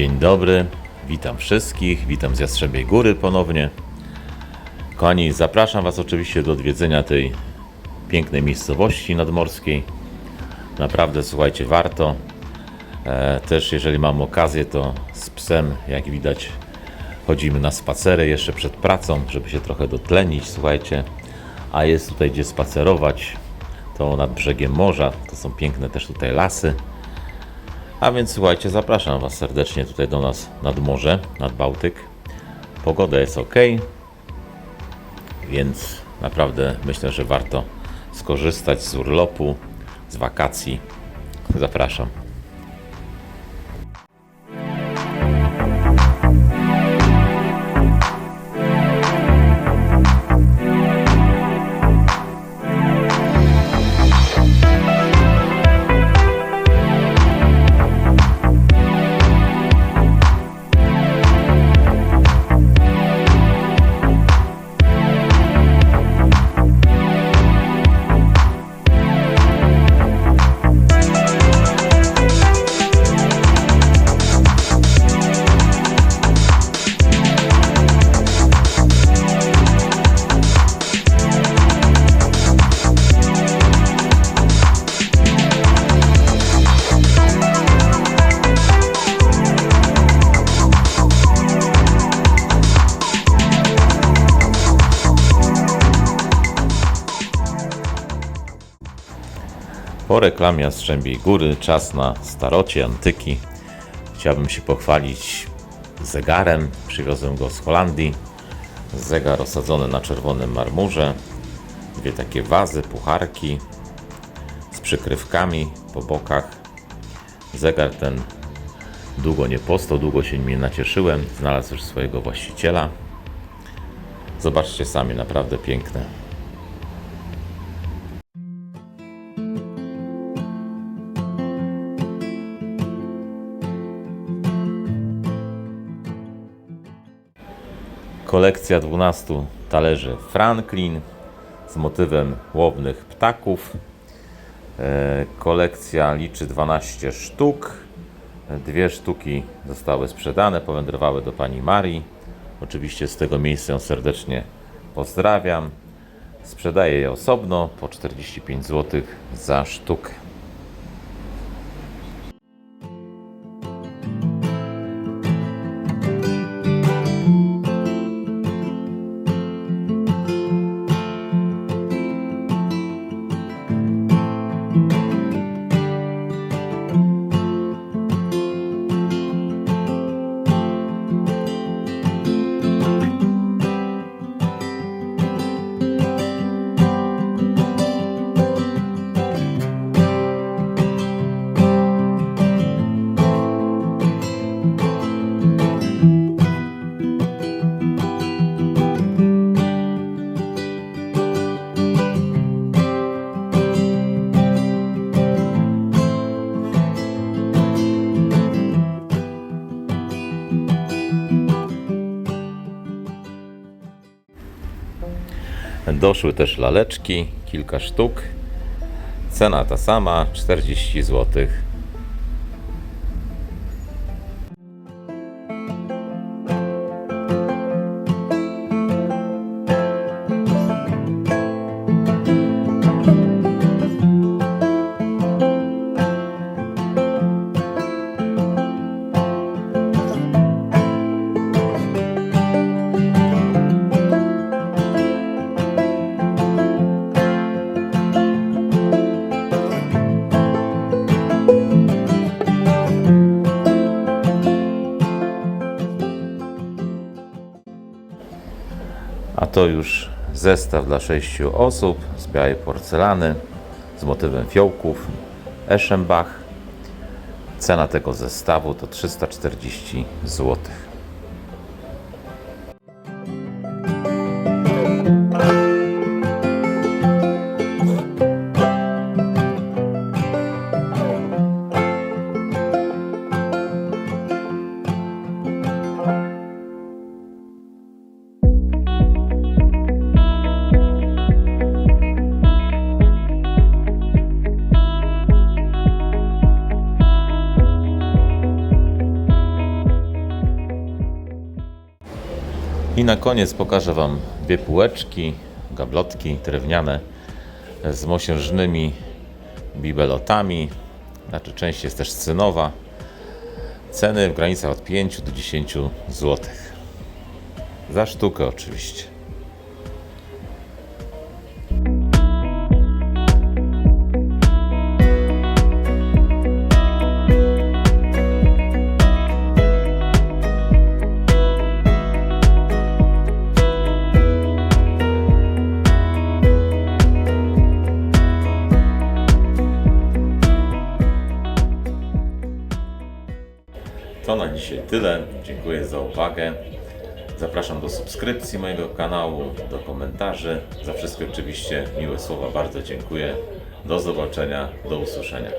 Dzień dobry, witam wszystkich, witam z Jastrzębiej Góry ponownie. Kochani, zapraszam Was oczywiście do odwiedzenia tej pięknej miejscowości nadmorskiej. Naprawdę, słuchajcie, warto. E, też jeżeli mam okazję, to z psem, jak widać, chodzimy na spacery jeszcze przed pracą, żeby się trochę dotlenić, słuchajcie. A jest tutaj gdzie spacerować, to nad brzegiem morza, to są piękne też tutaj lasy. A więc słuchajcie, zapraszam Was serdecznie tutaj do nas nad morze, nad Bałtyk. Pogoda jest ok, więc naprawdę myślę, że warto skorzystać z urlopu, z wakacji. Zapraszam. Po reklamie Jastrzębiej Góry czas na starocie, antyki. Chciałbym się pochwalić zegarem. Przywiozłem go z Holandii. Zegar osadzony na czerwonym marmurze. Dwie takie wazy, pucharki z przykrywkami po bokach. Zegar ten długo nie postał, długo się nim nacieszyłem. Znalazł już swojego właściciela. Zobaczcie sami, naprawdę piękne. Kolekcja 12 talerzy Franklin z motywem łownych ptaków. E, Kolekcja liczy 12 sztuk. Dwie sztuki zostały sprzedane, powędrowały do pani Marii. Oczywiście z tego miejsca ją serdecznie pozdrawiam. Sprzedaję je osobno po 45 zł za sztukę. Doszły też laleczki, kilka sztuk. Cena ta sama 40 zł. To już zestaw dla sześciu osób z białej porcelany z motywem fiołków Eschenbach. Cena tego zestawu to 340 zł. I na koniec pokażę Wam dwie półeczki, gablotki drewniane z mosiężnymi bibelotami. Znaczy część jest też cynowa. Ceny w granicach od 5 do 10 zł. Za sztukę oczywiście. Dzisiaj tyle. Dziękuję za uwagę. Zapraszam do subskrypcji mojego kanału, do komentarzy. Za wszystkie oczywiście miłe słowa bardzo dziękuję. Do zobaczenia, do usłyszenia.